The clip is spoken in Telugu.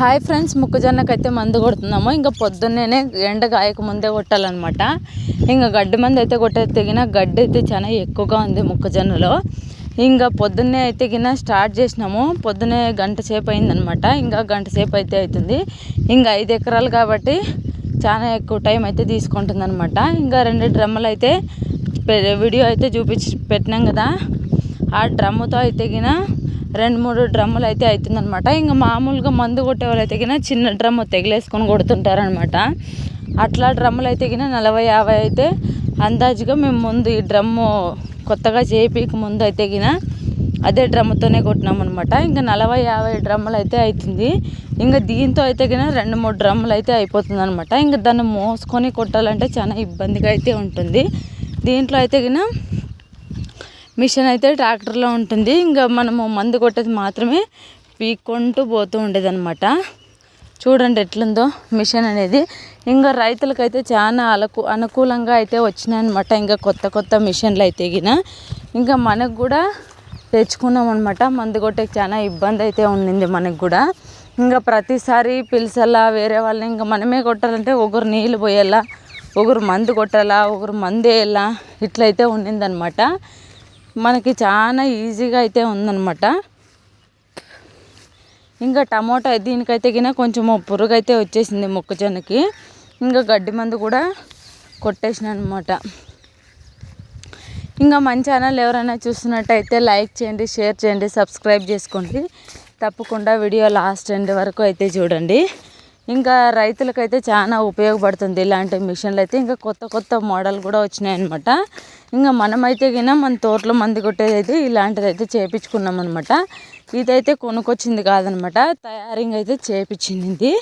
హాయ్ ఫ్రెండ్స్ మొక్కజొన్నకి అయితే మందు కొడుతున్నాము. ఇంకా పొద్దున్నేనే ఎండ గాయక ముందే కొట్టాలన్నమాట. ఇంకా గడ్డి మందు అయితే కొట్టే తెగిన గడ్డి అయితే చాలా ఎక్కువగా ఉంది మొక్కజొన్నలో. ఇంకా పొద్దున్నే అయితే గిన స్టార్ట్ చేసినాము. పొద్దున్నే గంట సేపు అయిందనమాట ఇంకా గంట సేపు అయితే అవుతుంది. ఇంకా ఐదు ఎకరాలు కాబట్టి చాలా ఎక్కువ టైం అయితే తీసుకుంటుందన్నమాట. ఇంకా రెండు డ్రమ్ములు అయితే వీడియో అయితే చూపించి పెట్టినాం కదా. ఆ డ్రమ్ముతో అయితే గిన రెండు మూడు డ్రమ్ములు అయితే అవుతుందనమాట ఇంకా మామూలుగా మందు కొట్టే వాళ్ళు అయితే చిన్న డ్రమ్ము తెగిలేసుకొని కొడుతుంటారనమాట అట్లా డ్రమ్ములు అయితే గిన నలభై యాభై అయితే అందాజుగా మేము ముందు ఈ డ్రమ్ము కొత్తగా చేపిక ముందు అయితే గిన అదే డ్రమ్ముతోనే కొట్టినాం అనమాట ఇంకా నలభై యాభై డ్రమ్ములు అయితే అవుతుంది ఇంకా దీంతో అయితే గిన రెండు మూడు డ్రమ్ములు అయితే అయిపోతుంది అనమాట ఇంకా దాన్ని మోసుకొని కొట్టాలంటే చాలా ఇబ్బందిగా అయితే ఉంటుంది. దీంట్లో అయితే గిన మిషన్ అయితే ట్రాక్టర్లో ఉంటుంది. ఇంకా మనము మందు కొట్టేది మాత్రమే పీక్కుంటూ పోతూ ఉండేది అనమాట చూడండి ఎట్లుందో మిషన్ అనేది. ఇంకా రైతులకైతే చాలా అలకు అనుకూలంగా అయితే వచ్చినాయి అనమాట ఇంకా కొత్త కొత్త మిషన్లు అయితే గిన ఇంకా మనకు కూడా తెచ్చుకున్నాం అనమాట మందు కొట్టే చాలా ఇబ్బంది అయితే ఉండింది మనకు కూడా. ఇంకా ప్రతిసారి పిలిచల్లా వేరే వాళ్ళని ఇంకా మనమే కొట్టాలంటే ఒకరు నీళ్ళు పోయేలా ఒకరు మందు కొట్టాలా ఒకరు మందు వేయాలా ఇట్లయితే ఉండిందనమాట మనకి చాలా ఈజీగా అయితే ఉందన్నమాట. ఇంకా టమోటా దీనికైతే గిన కొంచెం పురుగు అయితే వచ్చేసింది మొక్కజొన్నకి. ఇంకా గడ్డి మందు కూడా కొట్టేసిన అనమాట ఇంకా మన ఛానల్ ఎవరైనా చూస్తున్నట్టయితే లైక్ చేయండి షేర్ చేయండి సబ్స్క్రైబ్ చేసుకోండి. తప్పకుండా వీడియో లాస్ట్ ఎండ్ వరకు అయితే చూడండి. ఇంకా రైతులకైతే చాలా ఉపయోగపడుతుంది ఇలాంటి మిషన్లు అయితే. ఇంకా కొత్త కొత్త మోడల్ కూడా వచ్చినాయి అనమాట ఇంకా మనమైతే గిన మన తోటలో మంది కొట్టేది అయితే ఇలాంటిది అయితే చేపించుకున్నాం అనమాట ఇదైతే కొనుక్కొచ్చింది కాదనమాట తయారింగ్ అయితే చేపించింది.